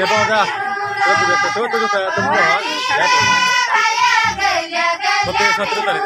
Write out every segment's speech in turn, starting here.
रे बघा तो तुझं तो काय तुम्ही सत्र तारीख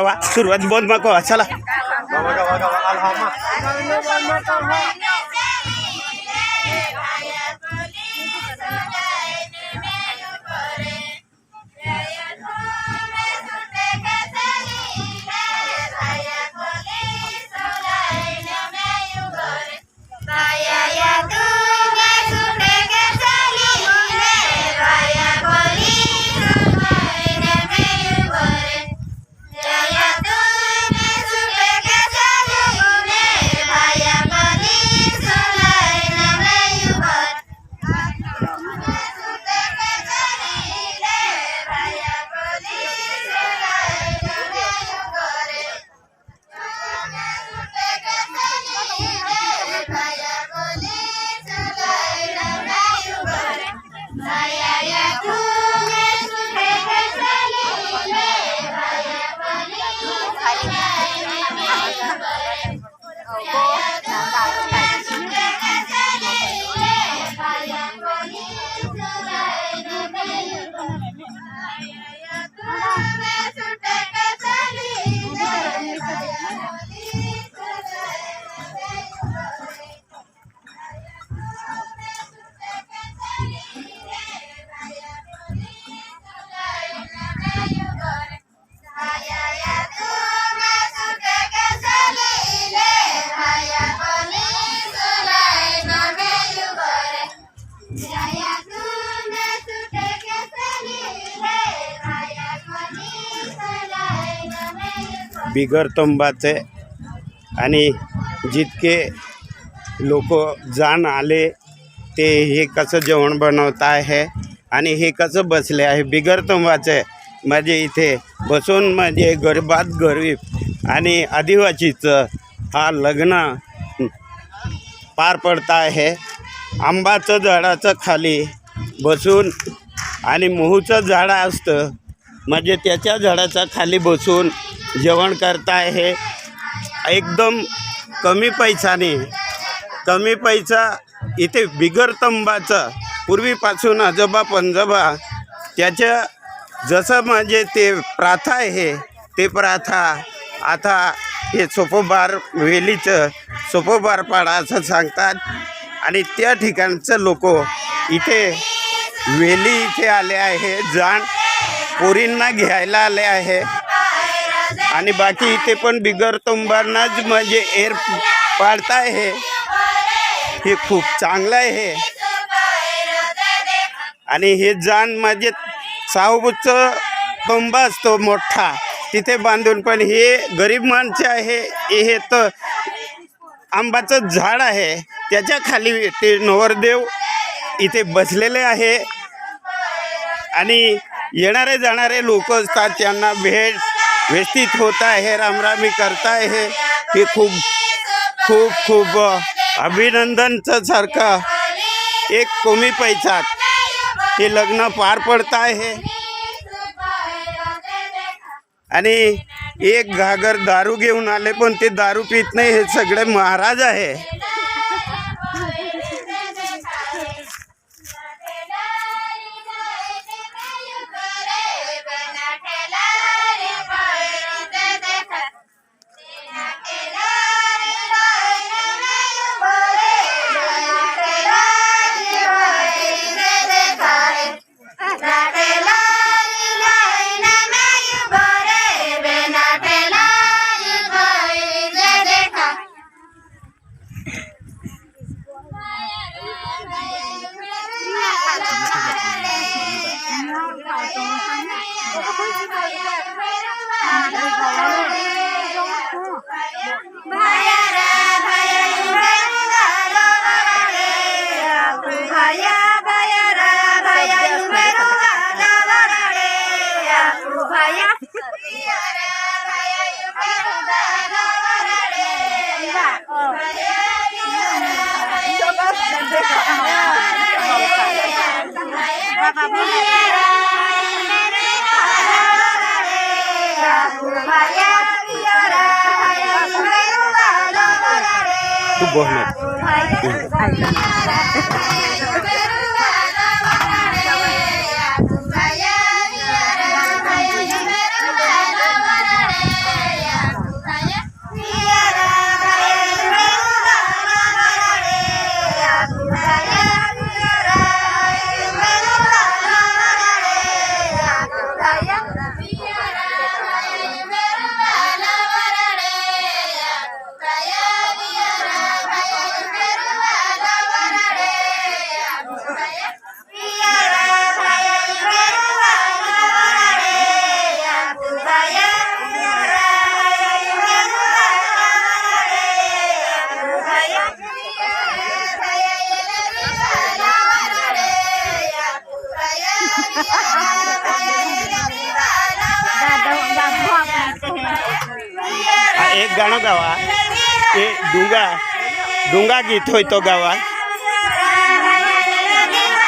गावा सुरुवात बोल मको चला. बिगर तंबाचे आणि जितके लोक जाण आले ते हे कसं जेवण बनवत आहे आणि हे कसं बसले आहे? बिगर तंबाचे म्हणजे इथे बसून म्हणजे गरिबात गरीब आणि आदिवासीचं हा लग्न पार पडत आहे. आंबाचं झाडाचं खाली बसून आणि मोहूचं झाडं असतं. म्हणजे त्याच्या झाडाच्या खाली बसून जेवण करता आहे एकदम कमी पैशाने कमी पैसा इथे बिगर तंबाचं पूर्वीपासून आजोबा पंजोबा त्याच्या जसं म्हणजे ते प्राथा आहे ते प्राथा आता हे सोपोबार वेलीचं सोपोबार पाडा असं सांगतात. आणि त्या ठिकाणचं लोक इथे वेली इथे आले आहे जाण पोरींना घ्यायला आले आहे. आणि बाकी इथे पण बिगर तुंबांनाच म्हणजे एअर पाडता आहे हे खूप चांगलं आहे आणि हे जाण म्हणजे साऊचं तुंबा असतो मोठा. तिथे बांधून पण हे गरीब माणसे आहे. हे तर आंबाचं झाड आहे. त्याच्याखाली ते नवरदेव इथे बसलेले आहे. आणि येणारे जाणारे लोक असतात त्यांना भेट व्यवस्थित होत आहे रामरामी करताय आहे हे खूप खूप खूप अभिनंदनचं सारखं एक कमी पैशात हे लग्न पार पडत आहे आणि एक घागर दारू घेऊन आले पण ते दारू पित नाही हे सगळे महाराज आहे. भया रे એક ગાણો ગાવા એ ડુંગા ડુંગા ગીત હોય તો ગાવા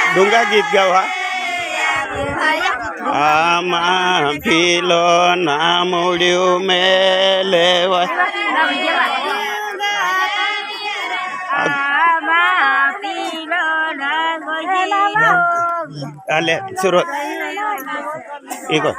ડુંગા ગીત ગાવા આમાં પીલો ના મૂડ્યું મેલેવા అలే సురు ఇగో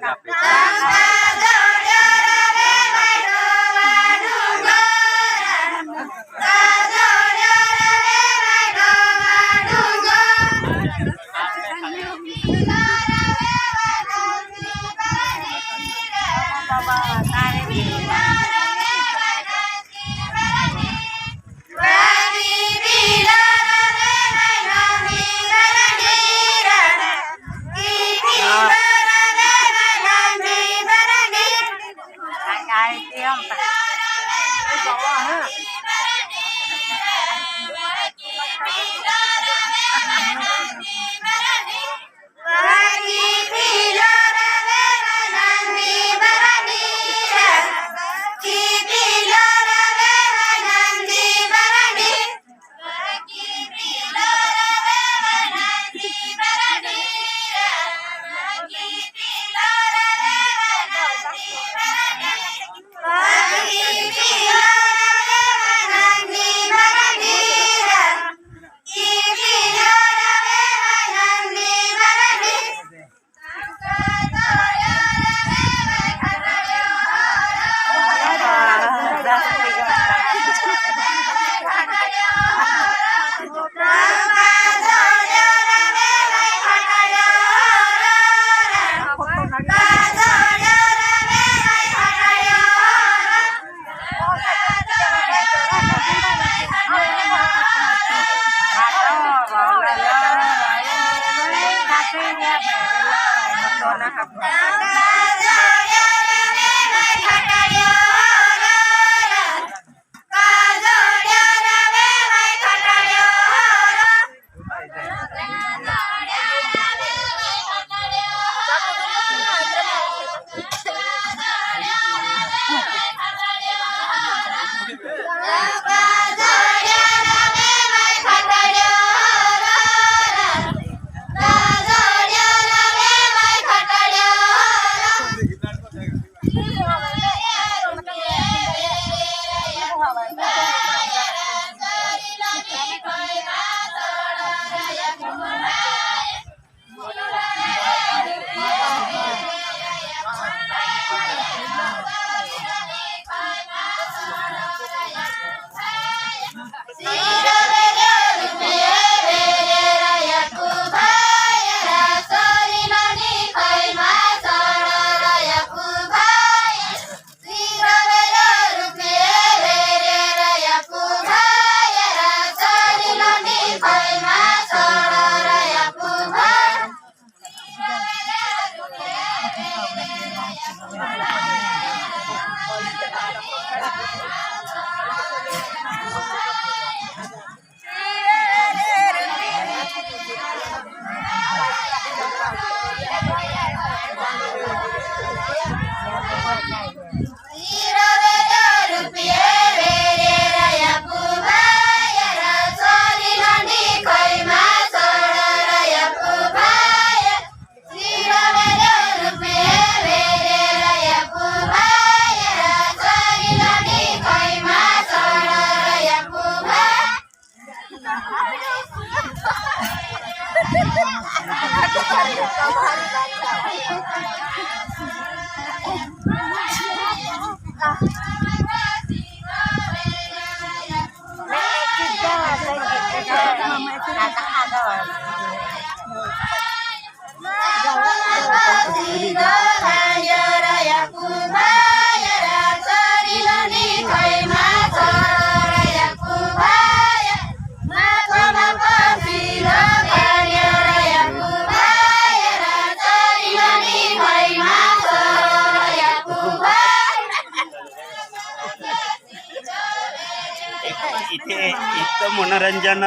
Grabe. Thank you. इथे इतकं मनोरंजन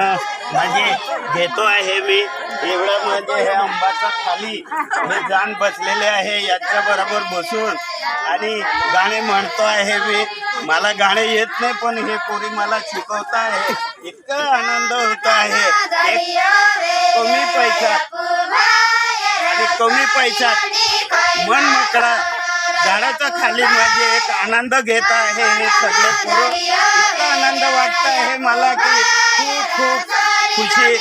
म्हणजे घेतो आहे मी. एवढं म्हणजे हे अंबाचं खाली हे जाण बसलेले आहे याच्या बरोबर बसून. आणि गाणे म्हणतो आहे मी. मला गाणे येत नाही पण हे पोरी मला शिकवत आहे. इतकं आनंद होत आहे. एक कमी पैशात. आणि कमी पैशात. मन मोकळा. झाडाच्या खाली माझे एक आनंद घेत आहे हे सगळे पोरं. आहे मला की खूप खूप खुशी आहे.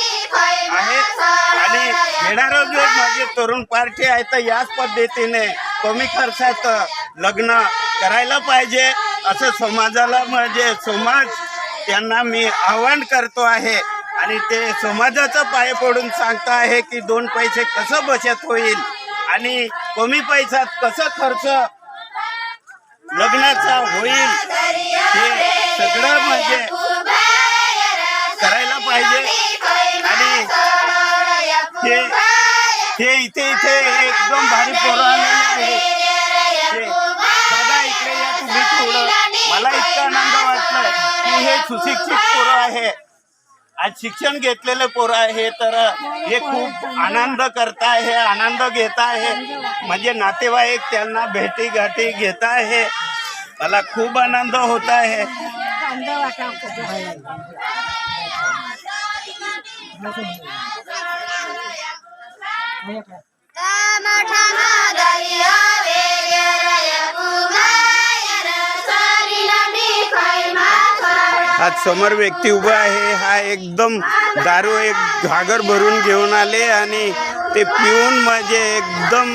आणि येणारं जे माझे तरुण पार्टी आहे तर याच पद्धतीने कमी खर्चात लग्न करायला पाहिजे असं समाजाला म्हणजे समाज त्यांना मी आव्हान करतो आहे. आणि ते समाजाचा पाय पडून सांगता आहे की दोन पैसे कसं बचत होईल आणि कमी पैशात कसं खर्च लग्नाचा होईल हे सगळं म्हणजे करायला पाहिजे. आणि हे हे इथे इथे एकदम भारी पोरं आलेले आहे हे दादा इकडे या तुम्ही थोडं. मला इतका आनंद वाटला की हे सुशिक्षित पोरं आहे. आज शिक्षण घेतलेले पोरं आहे तर हे खूप आनंद करत आहे आनंद घेत आहे. म्हणजे नातेवाईक त्यांना भेटी गाठी घेत आहे. मला खूप आनंद होत आहे. आज समोर व्यक्ती उभा आहे. हा एकदम दारू एक घागर भरून घेऊन आले आणि ते पिऊन म्हणजे एकदम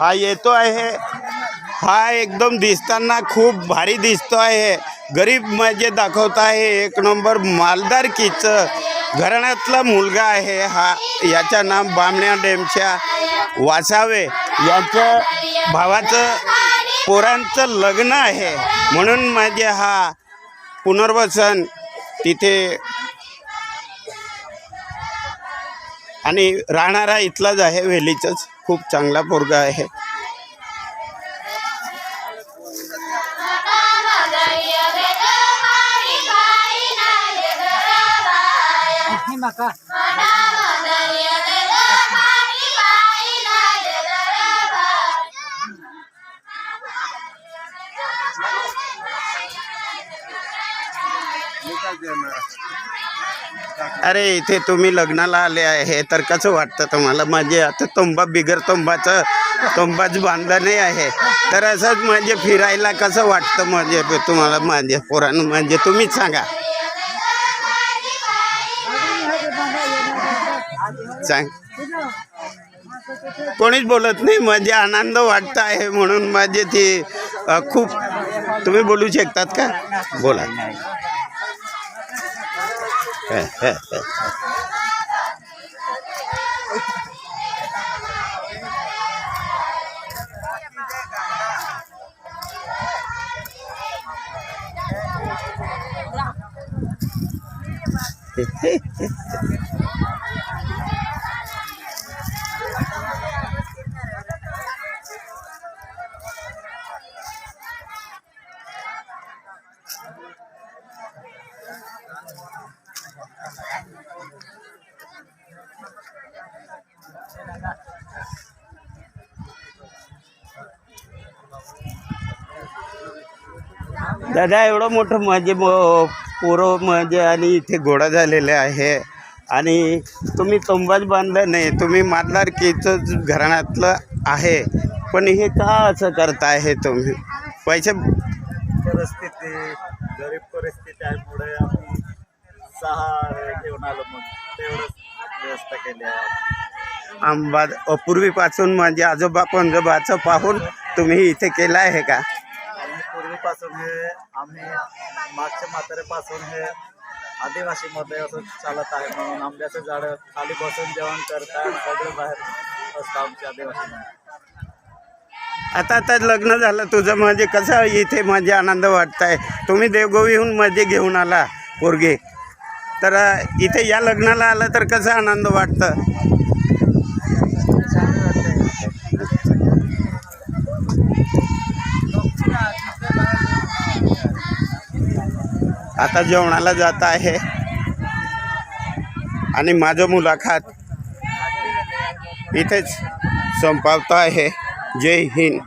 हा येतो आहे. हा एकदम दिसताना खूप भारी दिसतो आहे. गरीब म्हणजे दाखवत आहे. एक नंबर मालदार किच. घराण्यातला मुलगा आहे हा. याच्या नाव बामण्या डेमच्या वासावे. यांचं भावाचं पोरांचं लग्न आहे. म्हणून म्हणजे हा पुनर्वसन तिथे आणि राहणारा इथलाच आहे वेलीचंच. खूप चांगला पोरगा आहे. अरे इथे तुम्ही लग्नाला आले आहे. तर कसं वाटतं तुम्हाला? माझे आता तोंबा बिगर तोंबाचं तोंबाच बांधलं नाही आहे. तर असंच म्हणजे फिरायला कसं वाटतं म्हणजे तुम्हाला? म्हणजे माझे पोरानं म्हणजे तुम्हीच सांगा. सांग. कोणीच बोलत नाही. म्हणजे आनंद वाटत आहे म्हणून माझे ती खूप तुम्ही बोलू शकतात का? बोला. Hehehehe दादा एवढं मोठं म्हणजे म- पोरं म्हणजे आणि इथे घोडा झालेले आहे. आणि तुम्ही तंबाच बांधलं नाही तुम्ही मातलारकीचं घराण्यातलं आहे. पण हे का असं करताय हे तुम्ही? पैसे परिस्थिती गरीब परिस्थिती आहे. पुढे आम्ही सहा घेऊन आलो मग तेवढंच व्यवस्था केली आहे. आंबा पूर्वीपासून म्हणजे आजोबा पंजोबाचं पाहून तुम्ही इथे केलं आहे का? पूर्वीपासून हे आम्ही मागच्या म्हातारेपासून हे आदिवासीमध्ये असं चालत आहे म्हणून आंब्याचं झाडं खाली बसून जेवण करतात सगळं बाहेर असतं आमच्या आदिवासी आता आता लग्न झालं तुझं म्हणजे कसं इथे म्हणजे आनंद वाटताय? तुम्ही देवगोवीहून म्हणजे घेऊन आला पोरगे. तर इथे या लग्नाला आलं तर कसं आनंद वाटतं? आता जेवणाला जात आहे. आणि माझं मुलाखत इथेच संपवतो आहे. जय हिंद.